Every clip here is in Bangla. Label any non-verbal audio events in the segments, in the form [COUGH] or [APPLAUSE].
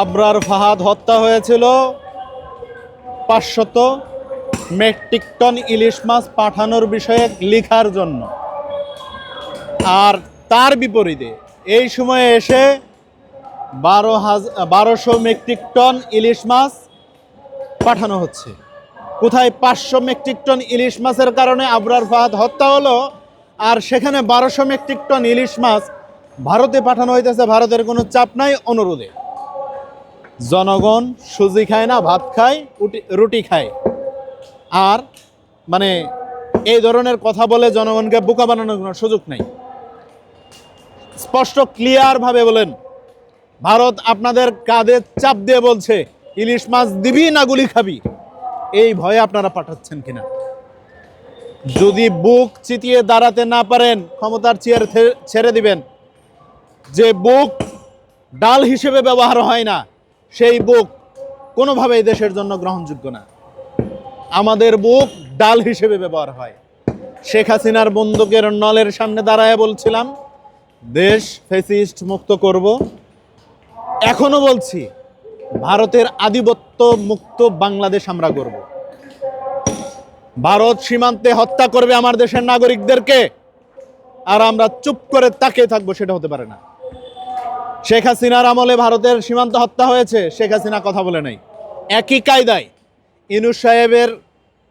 আবরার ফাহাদ হত্যা হয়েছিল। পাঁচশত মেট্রিক টন ইলিশ মাছ পাঠানোর বিষয়ে লেখার জন্য। আর তার বিপরীতে এই সময়ে এসে বারো হাজার বারোশো মেট্রিক টন ইলিশ মাছ পাঠানো হচ্ছে। কোথায় পাঁচশো মেট্রিক টন ইলিশ মাছের কারণে আবরার ফাহাদ হত্যা হলো, আর সেখানে বারোশো মেট্রিক টন ইলিশ মাছ ভারতে পাঠানো হইতেছে, ভারতের কোনো চাপ নাই অনুরোধে। জনগণ সুজি খায় না, ভাত খায় রুটি খায়। আর মানে এই ধরনের কথা বলে জনগণকে বোকা বানানোর কোনো সুযোগ নেই। স্পষ্ট ক্লিয়ারভাবে বলেন। ভারত আপনাদের কাঁধে চাপ দিয়ে বলছে, ইলিশ মাছ দিবি না গুলি খাবি? এই ভয়ে আপনারা পাঠাচ্ছেন কিনা? যদি বুক চিতিয়ে দাঁড়াতে না পারেন, ক্ষমতার চেয়ার ছেড়ে দিবেন। যে বুক ডাল হিসেবে ব্যবহার হয় না সেই বুক কোনোভাবেই দেশের জন্য গ্রহণযোগ্য না। আমাদের বুক ডাল হিসেবে ব্যবহার হয়। শেখ হাসিনার বন্দুকের নলের সামনে দাঁড়ায় বলছিলাম, দেশ ফেসিস্ট মুক্ত করব। এখনও বলছি, ভারতের আধিপত্য মুক্ত বাংলাদেশ আমরা করব ভারত সীমান্তে হত্যা করবে আমার দেশের নাগরিকদেরকে, আর আমরা চুপ করে তাকিয়ে থাকব সেটা হতে পারে না। শেখ হাসিনার আমলে ভারতের সীমান্ত হত্যা হয়েছে, শেখ হাসিনা কথা বলে নাই। একই কায়দায় ইনুস সাহেবের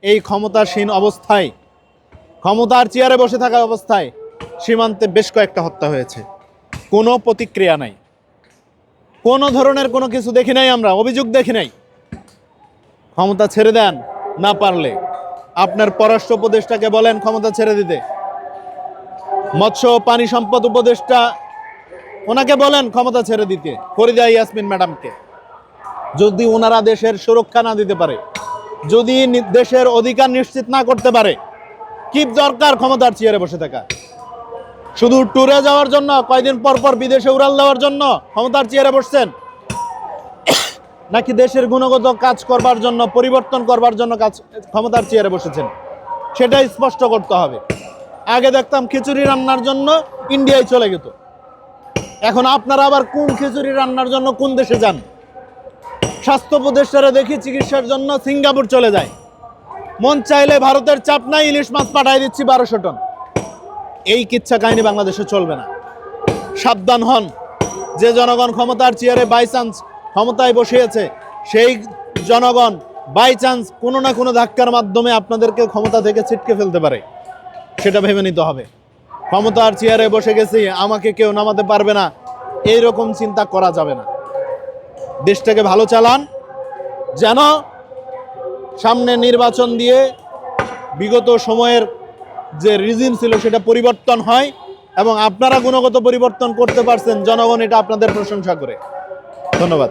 এই ক্ষমতাসীন অবস্থায়, ক্ষমতার চেয়ারে বসে থাকা অবস্থায় সীমান্তে বেশ কয়েকটা হত্যা হয়েছে। কোনো প্রতিক্রিয়া নাই। কোনো ধরনের কোনো কিছু দেখি নাই আমরা, অভিযোগ দেখি নাই। ক্ষমতা ছেড়ে দেন না পারলে। আপনার পররাষ্ট্র উপদেষ্টাকে বলেন ক্ষমতা ছেড়ে দিতে। মৎস্য পানি সম্পদ উপদেষ্টা ওনাকে বলেন ক্ষমতা ছেড়ে দিতে, ফরিদা ইয়াসমিন ম্যাডামকে। যদি ওনারা দেশের সুরক্ষা না দিতে পারে, যদি দেশের অধিকার নিশ্চিত না করতে পারে, কি দরকার ক্ষমতার চেয়ারে বসে থাকা? শুধু ট্যুরে যাওয়ার জন্য, কয়দিন পর পর বিদেশে উড়াল দেওয়ার জন্য ক্ষমতার চেয়ারে বসছেন? [COUGHS] নাকি দেশের গুণগত কাজ করবার জন্য, পরিবর্তন করবার জন্য কাজ ক্ষমতার চেয়ারে বসেছেন? সেটাই স্পষ্ট করতে হবে। আগে দেখতাম খিচুড়ি রান্নার জন্য ইন্ডিয়ায় চলে যেত এখন আপনারা আবার কোন খিচুড়ি রান্নার জন্য কোন দেশে যান? স্বাস্থ্য উপদেষ্টারা দেখি চিকিৎসার জন্য সিঙ্গাপুর চলে যায়। মন চাইলে ভারতের চাপ নাই, ইলিশ মাছ পাঠাই দিচ্ছি বারোশো টন। এই কিচ্ছা কাহিনী বাংলাদেশে চলবে না। সাবধান হন। যে জনগণ ক্ষমতার চেয়ারে বাই চান্স ক্ষমতায় বসিয়েছে, সেই জনগণ বাই চান্স কোনো না কোনো ধাক্কার মাধ্যমে আপনাদেরকে ক্ষমতা থেকে ছিটকে ফেলতে পারে। সেটা ভেবে নিতে হবে। ক্ষমতার চেয়ারে বসে গেছি, আমাকে কেউ নামাতে পারবে না। এই রকম চিন্তা করা যাবে না। দেশটাকে ভালো চালান, যেন সামনে নির্বাচন দিয়ে বিগত সময়ের যে রিজিম ছিল সেটা পরিবর্তন হয় এবং আপনারা গুণগত পরিবর্তন করতে পারছেন, জনগণ এটা আপনাদের প্রশংসা করে। ধন্যবাদ।